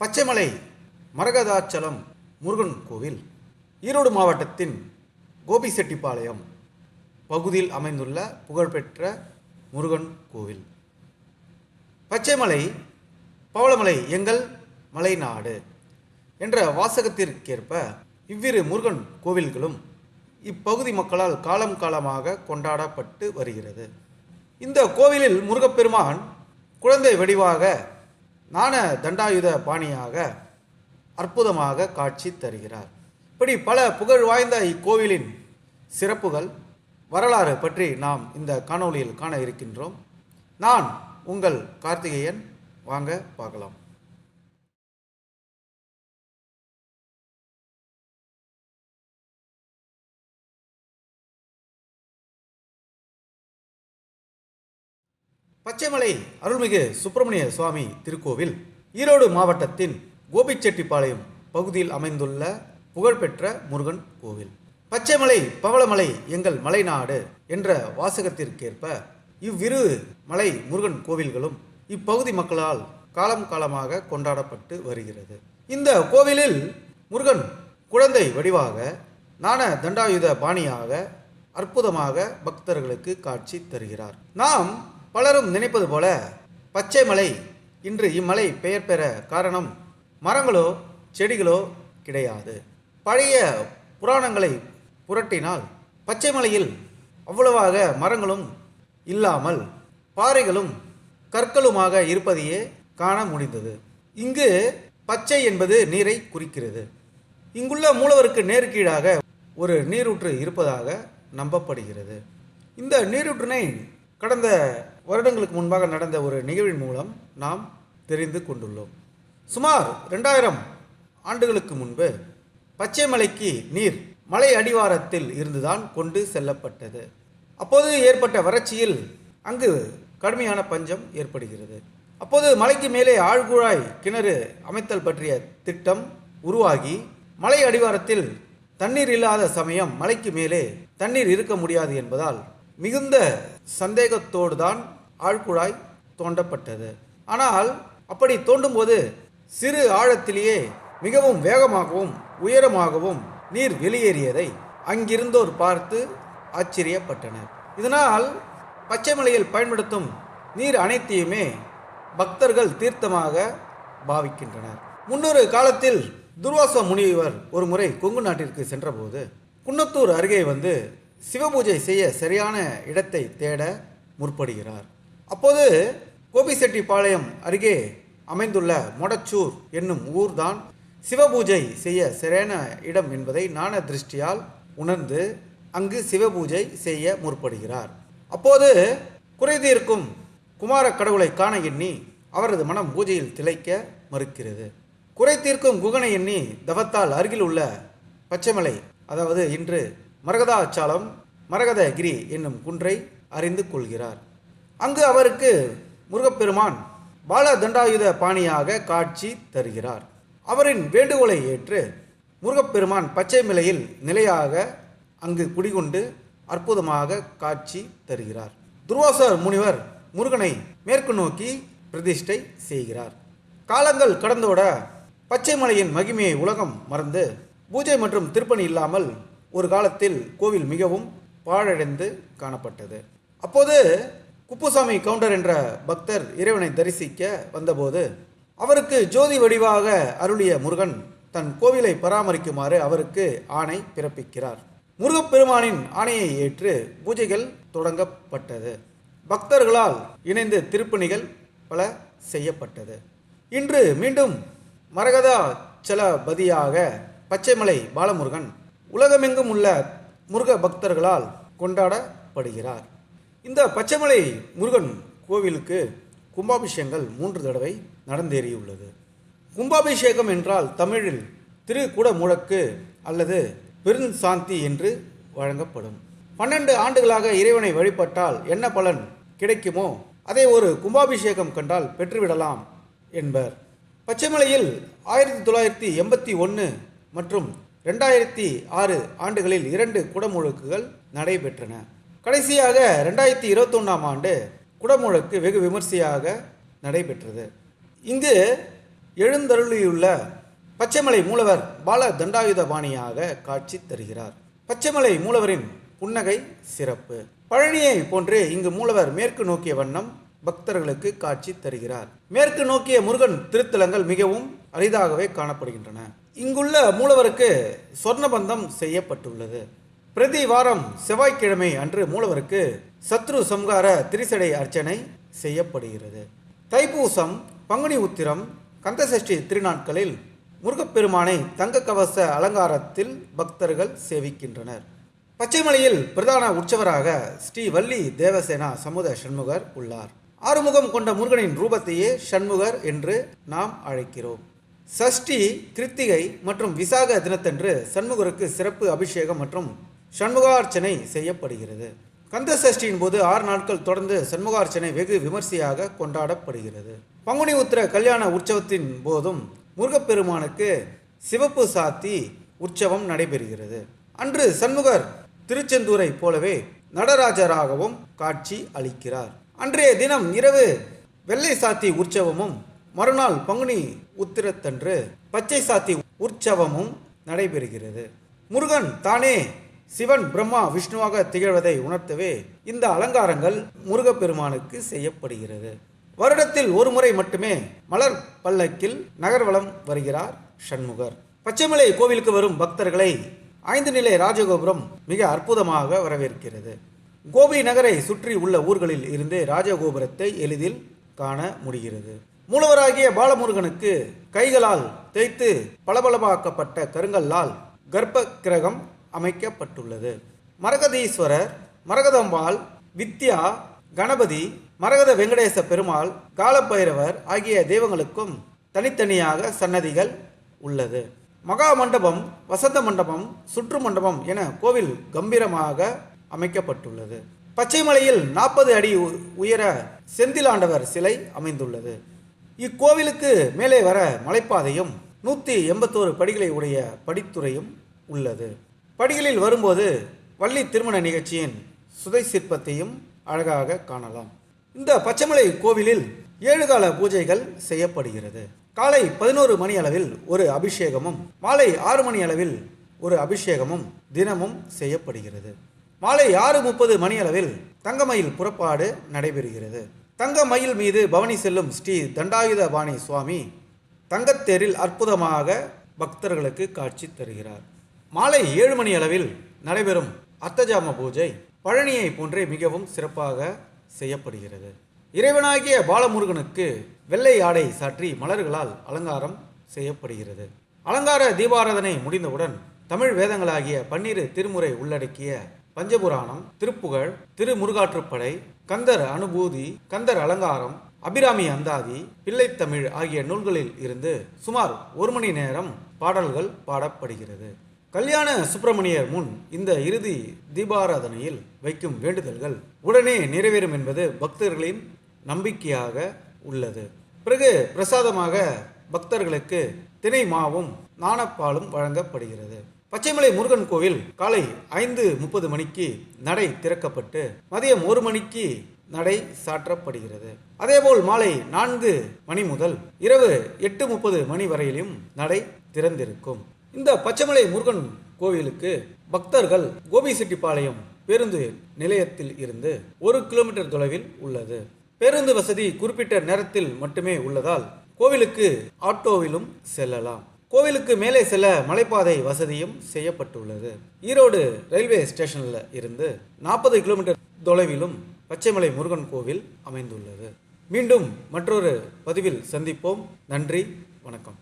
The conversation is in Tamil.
பச்சைமலை மரகதாச்சலம் முருகன் கோவில் ஈரோடு மாவட்டத்தின் கோபிசெட்டிப்பாளையம் பகுதியில் அமைந்துள்ள புகழ்பெற்ற முருகன் கோவில். பச்சைமலை பவளமலை எங்கள் மலைநாடு என்ற வாசகத்திற்கேற்ப இவ்விரு முருகன் கோவில்களும் இப்பகுதி மக்களால் காலம் காலமாக கொண்டாடப்பட்டு வருகிறது. இந்த கோவிலில் முருகப்பெருமான் குழந்தை வடிவாக ஞான தண்டாயுத பாணியாக அற்புதமாக காட்சி தருகிறார். இப்படி பல புகழ் வாய்ந்த இக்கோவிலின் சிறப்புகள் வரலாறு பற்றி நாம் இந்த காணொளியில் காண இருக்கின்றோம். நான் உங்கள் கார்த்திகேயன். வாங்க பார்க்கலாம். பச்சைமலை அருள்மிகு சுப்பிரமணிய சுவாமி திருக்கோவில் ஈரோடு மாவட்டத்தின் கோபிச்செட்டிப்பாளையம் பகுதியில் அமைந்துள்ள புகழ்பெற்ற முருகன் கோவில். பச்சைமலை பவளமலை எங்கள் மலைநாடு என்ற வாசகத்திற்கேற்ப இவ்விரு மலை முருகன் கோவில்களும் இப்பகுதி மக்களால் காலம் காலமாக கொண்டாடப்பட்டு வருகிறது. இந்த கோவிலில் முருகன் குழந்தை வடிவாக நாண தண்டாயுத பாணியாக அற்புதமாக பக்தர்களுக்கு காட்சி தருகிறார். நாம் பலரும் நினைப்பது போல பச்சை மலை இன்று இம்மலை பெயர் பெற காரணம் மரங்களோ செடிகளோ கிடையாது. பழைய புராணங்களை புரட்டினால் பச்சை மலையில் அவ்வளவாக மரங்களும் இல்லாமல் பாறைகளும் கற்களுமாக இருப்பதையே காண முடிந்தது. இங்கு பச்சை என்பது நீரை குறிக்கிறது. இங்குள்ள மூலவருக்கு நேர்கீழாக ஒரு நீரூற்று இருப்பதாக நம்பப்படுகிறது. இந்த நீரூற்றினை கடந்த வருடங்களுக்கு முன்பாக நடந்த ஒரு நிகழ்வின் மூலம் நாம் தெரிந்து கொண்டுள்ளோம். சுமார் ரெண்டாயிரம் ஆண்டுகளுக்கு முன்பு பச்சை மலைக்கு நீர் மலை அடிவாரத்தில் இருந்துதான் கொண்டு செல்லப்பட்டது. அப்போது ஏற்பட்ட வறட்சியில் அங்கு கடுமையான பஞ்சம் ஏற்படுகிறது. அப்போது மலைக்கு மேலே ஆழ்குழாய் கிணறு அமைத்தல் பற்றிய திட்டம் உருவாகி மலை அடிவாரத்தில் தண்ணீர் இல்லாத சமயம் மலைக்கு மேலே தண்ணீர் இருக்க முடியாது என்பதால் மிகுந்த சந்தேகத்தோடு தான் ஆழ்குழாய் தோண்டப்பட்டது. ஆனால் அப்படி தோண்டும்போது சிறு ஆழத்திலேயே மிகவும் வேகமாகவும் உயரமாகவும் நீர் வெளியேறியதை அங்கிருந்தோர் பார்த்து ஆச்சரியப்பட்டனர். இதனால் பச்சைமலையில் பயன்படுத்தும் நீர் அனைத்தையுமே பக்தர்கள் தீர்த்தமாக பாவிக்கின்றனர். முன்னொரு காலத்தில் துர்வாச முனிவர் ஒரு முறை கொங்கு நாட்டிற்கு சென்றபோது குன்னத்தூர் அருகே வந்து சிவபூஜை செய்ய சரியான இடத்தை தேட முற்படுகிறார். அப்போது கோபிசெட்டிப்பாளையம் அருகே அமைந்துள்ள மொடச்சூர் என்னும் ஊர்தான் சிவபூஜை செய்ய சிறேன இடம் என்பதை ஞான திருஷ்டியால் உணர்ந்து அங்கு சிவபூஜை செய்ய முற்படுகிறார். அப்போது குறைதீர்க்கும் குமார கடவுளை காண எண்ணி அவரது மனம் பூஜையில் திளைக்க மறுக்கிறது. குறை தீர்க்கும் குகனை எண்ணி தவத்தால் அருகில் உள்ள பச்சைமலை அதாவது இன்று மரகதாச்சாலம் மரகதகிரி என்னும் குன்றை அறிந்து கொள்கிறார். அங்கு அவருக்கு முருகப்பெருமான் பால தண்டாயுத பாணியாக காட்சி தருகிறார். அவரின் வேண்டுகோளை ஏற்று முருகப்பெருமான் பச்சை மலையில் நிலையாக அங்கு குடிகொண்டு அற்புதமாக காட்சி தருகிறார். துர்வாசர் முனிவர் முருகனை மேற்கு நோக்கி பிரதிஷ்டை செய்கிறார். காலங்கள் கடந்தோட பச்சை மலையின் மகிமையை உலகம் மறந்து பூஜை மற்றும் திருப்பணி இல்லாமல் ஒரு காலத்தில் கோவில் மிகவும் பாழடைந்து காணப்பட்டது. அப்போது குப்புசாமி கவுண்டர் என்ற பக்தர் இறைவனை தரிசிக்க வந்தபோது அவருக்கு ஜோதி வடிவாக அருளிய முருகன் தன் கோவிலை பராமரிக்குமாறு அவருக்கு ஆணை பிறப்பிக்கிறார். முருகப்பெருமானின் ஆணையை ஏற்று பூஜைகள் தொடங்கப்பட்டது. பக்தர்களால் இணைந்து திருப்பணிகள் பல செய்யப்பட்டது. இன்று மீண்டும் மரகதா சலபதியாக பச்சைமலை பாலமுருகன் உலகமெங்கும் உள்ள முருக பக்தர்களால் கொண்டாடப்படுகிறார். இந்த பச்சைமலை முருகன் கோவிலுக்கு கும்பாபிஷேகங்கள் மூன்று தடவை நடந்தேறியுள்ளது. கும்பாபிஷேகம் என்றால் தமிழில் திரு குடமுழக்கு அல்லது பெருஞ்சாந்தி என்று வழங்கப்படும். பன்னெண்டு ஆண்டுகளாக இறைவனை வழிபட்டால் என்ன பலன் கிடைக்குமோ அதை ஒரு கும்பாபிஷேகம் கண்டால் பெற்றுவிடலாம் என்பர். பச்சைமலையில் ஆயிரத்தி தொள்ளாயிரத்தி எண்பத்தி ஒன்று மற்றும் ரெண்டாயிரத்தி ஆறு ஆண்டுகளில் இரண்டு குடமுழுக்குகள் நடைபெற்றன. கடைசியாக ரெண்டாயிரத்தி இருபத்தொன்னாம் ஆண்டு குடமுழக்கு வெகு விமர்சையாக நடைபெற்றது. இங்கு எழுந்தருளியுள்ள பச்சைமலை மூலவர் பால தண்டாயுதபாணியாக காட்சி தருகிறார். பச்சைமலை மூலவரின் புன்னகை சிறப்பு. பழனியை போன்றே இங்கு மூலவர் மேற்கு நோக்கிய வண்ணம் பக்தர்களுக்கு காட்சி தருகிறார். மேற்கு நோக்கிய முருகன் திருத்தலங்கள் மிகவும் அரிதாகவே காணப்படுகின்றன. இங்குள்ள மூலவருக்கு சொர்ணபந்தம் செய்யப்பட்டுள்ளது. பிரதி வாரம் செவ்வாய்க்கிழமை அன்று மூலவருக்கு சத்ரு சம்ஹார திரிசடை அர்ச்சனை செய்யப்படுகிறது. தைப்பூசம் பங்குனி உத்திரம் கந்தசஷ்டி திருநாட்களில் முருகப்பெருமானை தங்க கவச அலங்காரத்தில் பக்தர்கள் சேவிக்கின்றனர். பச்சைமலையில் பிரதான உற்சவராக ஸ்ரீ வள்ளி தேவசேனா சமுத சண்முகர் உள்ளார். ஆறுமுகம் கொண்ட முருகனின் ரூபத்தையே சண்முகர் என்று நாம் அழைக்கிறோம். சஷ்டி கிருத்திகை மற்றும் விசாக தினத்தன்று சண்முகருக்கு சிறப்பு அபிஷேகம் மற்றும் சண்முகார்ச்சனை செய்யப்படுகிறது. கந்த சஷ்டியின் போது ஆறு நாட்கள் தொடர்ந்து சண்முகார்ச்சனை வெகு விமர்சையாக கொண்டாடப்படுகிறது. பங்குனி உத்திர கல்யாண உற்சவத்தின் போதும் முருகப்பெருமானுக்கு சிவப்பு சாத்தி உற்சவம் நடைபெறுகிறது. அன்று சண்முகர் திருச்செந்தூரை போலவே நடராஜராகவும் காட்சி அளிக்கிறார். அன்றைய தினம் இரவு வெள்ளை சாத்தி உற்சவமும் மறுநாள் பங்குனி உத்திரத்தன்று பச்சை சாத்தி உற்சவமும் நடைபெறுகிறது. முருகன் தானே சிவன் பிரம்மா விஷ்ணுவாக திகழ்வதை உணர்த்தவே இந்த அலங்காரங்கள் முருகப்பெருமானுக்கு செய்யப்படுகிறது. வருடத்தில் ஒரு முறை மட்டுமே மலர் பல்லக்கில் நகர்வலம் வருகிறார் சண்முகர். பச்சைமலை கோவிலுக்கு வரும் பக்தர்களை ஐந்து நிலை ராஜகோபுரம் மிக அற்புதமாக வரவேற்கிறது. கோபி நகரை சுற்றி உள்ள ஊர்களில் இருந்து ராஜகோபுரத்தை எளிதில் காண முடிகிறது. மூலவராகிய பாலமுருகனுக்கு கைகளால் தேய்த்து பளபளப்பாக்கப்பட்ட கருங்கல்லால் கர்ப்ப கிரகம் அமைக்கப்பட்டுள்ளது. மரகதீஸ்வரர் மரகதம்பாள் வித்யா கணபதி மரகத வெங்கடேச பெருமாள் காலபைரவர் ஆகிய தெய்வங்களுக்கும் தனித்தனியாக சன்னதிகள் உள்ளது. மகா மண்டபம் வசந்த மண்டபம் சுற்று மண்டபம் என கோவில் கம்பீரமாக அமைக்கப்பட்டுள்ளது. பச்சைமலையில் நாற்பது அடி உ- உயர செந்திலாண்டவர் சிலை அமைந்துள்ளது. இக்கோவிலுக்கு மேலே வர மலைப்பாதையும் நூற்றி எண்பத்தோரு படிகளை உடைய படித்துறையும் உள்ளது. படிகளில் வரும்போது வள்ளி திருமண நிகழ்ச்சியின் சுதை சிற்பத்தையும் அழகாக காணலாம். இந்த பச்சைமலை கோவிலில் ஏழு கால பூஜைகள் செய்யப்படுகிறது. காலை பதினோரு மணி அளவில் ஒரு அபிஷேகமும் மாலை ஆறு மணி அளவில் ஒரு அபிஷேகமும் தினமும் செய்யப்படுகிறது. மாலை ஆறு முப்பது மணி அளவில் தங்கமயில் புறப்பாடு நடைபெறுகிறது. தங்க மயில் மீது பவனி செல்லும் ஸ்ரீ தண்டாயுதபாணி சுவாமி தங்கத்தேரில் அற்புதமாக பக்தர்களுக்கு காட்சி தருகிறார். மாலை ஏழு மணி அளவில் நடைபெறும் அர்த்தஜாம பூஜை பழனியை போன்றே மிகவும் சிறப்பாக செய்யப்படுகிறது. இறைவனாகிய பாலமுருகனுக்கு வெள்ளை ஆடை சாற்றி மலர்களால் அலங்காரம் செய்யப்படுகிறது. அலங்கார தீபாராதனை முடிந்தவுடன் தமிழ் வேதங்களாகிய பன்னிரு திருமுறை உள்ளடக்கிய பஞ்சபுராணம் திருப்புகழ் திருமுருகாற்றுப்படை கந்தர் அனுபூதி கந்தர் அலங்காரம் அபிராமி அந்தாதி பிள்ளைத்தமிழ் ஆகிய நூல்களில் இருந்து சுமார் ஒரு மணி நேரம் பாடல்கள் பாடப்படுகிறது. கல்யாண சுப்பிரமணியர் முன் இந்த இறுதி தீபாராதனையில் வைக்கும் வேண்டுதல்கள் உடனே நிறைவேறும் என்பது பக்தர்களின் நம்பிக்கையாக உள்ளது. பிறகு பிரசாதமாக பக்தர்களுக்கு தினை மாவும் நாணப்பாலும் வழங்கப்படுகிறது. பச்சைமலை முருகன் கோவில் காலை ஐந்து முப்பது மணிக்கு நடை திறக்கப்பட்டு மதியம் ஒரு மணிக்கு நடை சாற்றப்படுகிறது. அதேபோல் மாலை நான்கு மணி முதல் இரவு எட்டு முப்பது மணி வரையிலும் நடை திறந்திருக்கும். இந்த பச்சைமலை முருகன் கோவிலுக்கு பக்தர்கள் கோபிசெட்டிப்பாளையம் பேருந்து நிலையத்தில் இருந்து ஒரு கிலோமீட்டர் தொலைவில் உள்ளது. பேருந்து வசதி குறிப்பிட்ட நேரத்தில் மட்டுமே உள்ளதால் கோவிலுக்கு ஆட்டோவிலும் செல்லலாம். கோவிலுக்கு மேலே செல்ல மலைப்பாதை வசதியும் செய்யப்பட்டுள்ளது. ஈரோடு ரயில்வே ஸ்டேஷனில் இருந்து நாற்பது கிலோமீட்டர் தொலைவிலும் பச்சைமலை முருகன் கோவில் அமைந்துள்ளது. மீண்டும் மற்றொரு பதிவில் சந்திப்போம். நன்றி வணக்கம்.